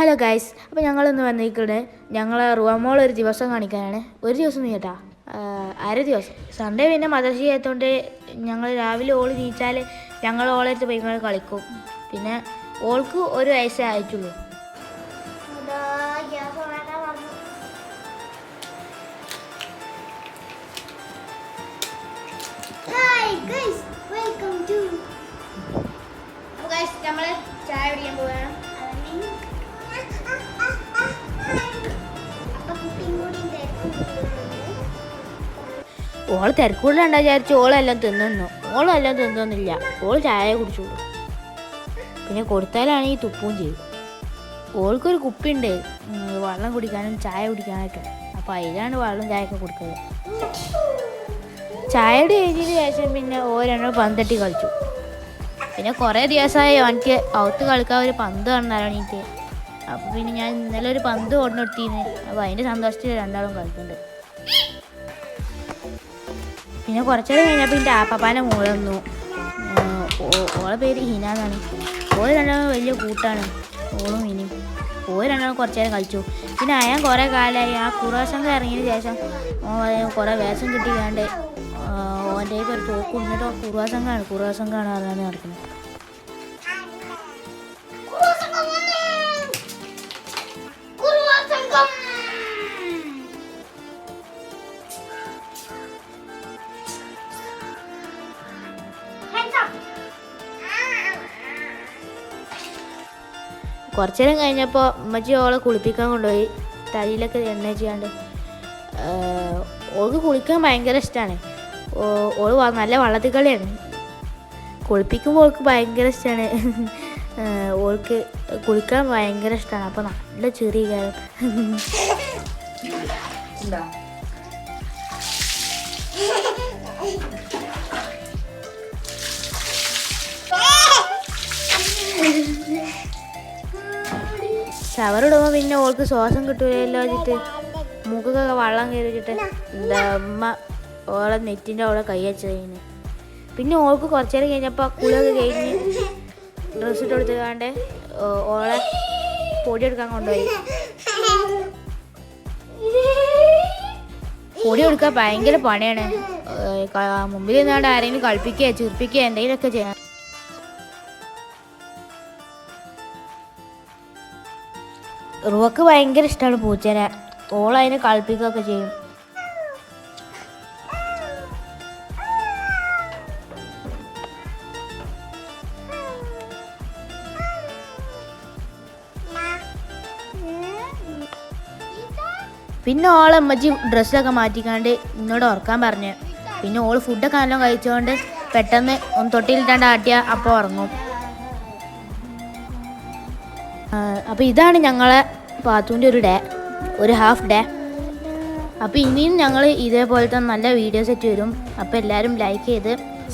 Hello guys അപ്പോൾ ഞങ്ങൾ ഇന്ന് വന്നിരിക്കുന്നത് ഞങ്ങൾ റുവാമോൾ ഒരു ദിവസം കാണിക്കാനാണ്. ഒരു ദിവസം നീ കേട്ടാ അര ദിവസം. സൺഡേ പിന്നെ മദർസി ആയതുകൊണ്ട് ഞങ്ങൾ രാവിലെ ഓൾ നീച്ചാൽ ഞങ്ങൾ ഓളെടുത്ത് പോയി കളിക്കും. പിന്നെ ഓൾക്ക് ഒരു വയസ്സേ ആയിട്ടുള്ളൂ. വെൽക്കം ടു നമ്മൾ ചായ കുടിക്കാൻ പോവുകയാണ് ഓൾ തിരക്കൂടുണ്ടാ വിചാരിച്ച് ഓളെല്ലാം തിന്നു ഓളെല്ലാം തിന്നൊന്നുമില്ല. ഓൾ ചായ കുടിച്ചോളൂ. പിന്നെ കൊടുത്താലാണ് ഈ തുപ്പും ചെയ്യും. ഓൾക്കൊരു കുപ്പിയുണ്ട് വെള്ളം കുടിക്കാനും ചായ കുടിക്കാനൊക്കെ. അപ്പോൾ അതിലാണ് വെള്ളം ചായയൊക്കെ കൊടുക്കുന്നത് ചായയുടെ കഴിഞ്ഞതിന് ശേഷം പിന്നെ ഓരോ പന്തട്ടി കളിച്ചു. പിന്നെ കുറേ ദിവസമായി എനിക്ക് ഔത്ത് കളിക്കാൻ ഒരു പന്ത് കാണാനാണ് എനിക്ക് അപ്പോൾ പിന്നെ ഞാൻ ഇന്നലെ ഒരു പന്ത് കൊണ്ടുകൊടുത്തീന് അപ്പോൾ അതിന്റെ സന്തോഷത്തിൽ രണ്ടാളും കളിക്കുന്നുണ്ട്. പിന്നെ കുറച്ചേരം കഴിഞ്ഞപ്പോൾ എന്റെ ആപ്പാപ്പാന്റെ മോൾ വന്നു. ഓളെ പേര് ഹിന എന്നാണ്. ഓര് രണ്ടാളും വലിയ കൂട്ടാണ്. ഓളും ഇനിയും ഓര് രണ്ടാളും കുറച്ചേരം കളിച്ചു. പിന്നെ അയാൻ കുറേ കാലമായി ആ കുറേശം ഇറങ്ങിയതിന് ശേഷം കുറെ വേഷം കിട്ടിക്കാണ്ട് ഓന്റെ ഒരു തോക്ക് എന്നിട്ട് കുറുവാസംഘമാണ് അതാണ് നടക്കുന്നത്. കുറുവാസംഘം. കുറച്ചു. നേരം കഴിഞ്ഞപ്പോൾ ഉമ്മച്ചി ഓളെ കുളിപ്പിക്കാൻ കൊണ്ടുപോയി. തലയിലൊക്കെ എണ്ണ ചെയ്യാണ്ട് ഓൾക്ക് കുളിക്കാൻ ഭയങ്കര ഇഷ്ടമാണ് ഓൾ നല്ല വള്ളത്തിൽ കളിയാണ് കുളിപ്പിക്കുമ്പോൾ ഓൾക്ക് ഭയങ്കര ഇഷ്ടമാണ് ഓൾക്ക് കുളിക്കാൻ ഭയങ്കര ഇഷ്ടമാണ് അപ്പോൾ നല്ല ചെറിയ കാര്യം. ഷവറിടുമ്പോൾ പിന്നെ ഓൾക്ക് ശ്വാസം കിട്ടൂലല്ലോ വെച്ചിട്ട്. മുഖക്കൊക്കെ വെള്ളം കയറി വെച്ചിട്ട് എന്താ അമ്മ ഓളെ നെറ്റിന്റെ ഓളെ കൈ വെച്ചതിന്. പിന്നെ ഓൾക്ക് കുറച്ചേരം കഴിഞ്ഞപ്പോ കഴിഞ്ഞപ്പോൾ കുളിയൊക്കെ കഴിഞ്ഞ് ഡ്രസ്സ് ഇട്ട് കൊടുത്തുകാണ്ട് ഓളെ പൊടി എടുക്കാൻ കൊണ്ടുപോയി. പൊടി കൊടുക്കാൻ ഭയങ്കര പണിയാണ്. മുമ്പിൽ നിന്നാണ്ട് ആരെങ്കിലും കളിപ്പിക്കുക ചിർപ്പിക്കുക എന്തെങ്കിലുമൊക്കെ ചെയ്യണം റുവക്ക് ഭയങ്കര ഇഷ്ടമാണ് പൂച്ചേനെ. ഓളതിനെ കളിപ്പിക്കുകയൊക്കെ ചെയ്യും. പിന്നെ ഓളെ അമ്മച്ചി ഡ്രസ്സൊക്കെ മാറ്റിക്കാണ്ട് ഇന്നോട് ഉറക്കാൻ പറഞ്ഞു. പിന്നെ ഓൾ ഫുഡൊക്കെ നല്ലോണം കഴിച്ചുകൊണ്ട് പെട്ടെന്ന് ഒന്ന് തൊട്ടിയിലിട്ടാണ്ട് ആട്ടിയ അപ്പോൾ ഉറങ്ങും. അപ്പോൾ ഇതാണ് ഞങ്ങളെ പാത്തുവിന്റെ ഒരു ഡേ ഒരു ഹാഫ് ഡേ അപ്പോൾ ഇനിയും ഞങ്ങൾ ഇതേപോലത്തെ നല്ല വീഡിയോസ് ആയിട്ട് വരും. അപ്പോൾ എല്ലാവരും ലൈക്ക് ചെയ്ത്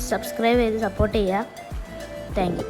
സബ്സ്ക്രൈബ് ചെയ്ത് സപ്പോർട്ട് ചെയ്യുക താങ്ക്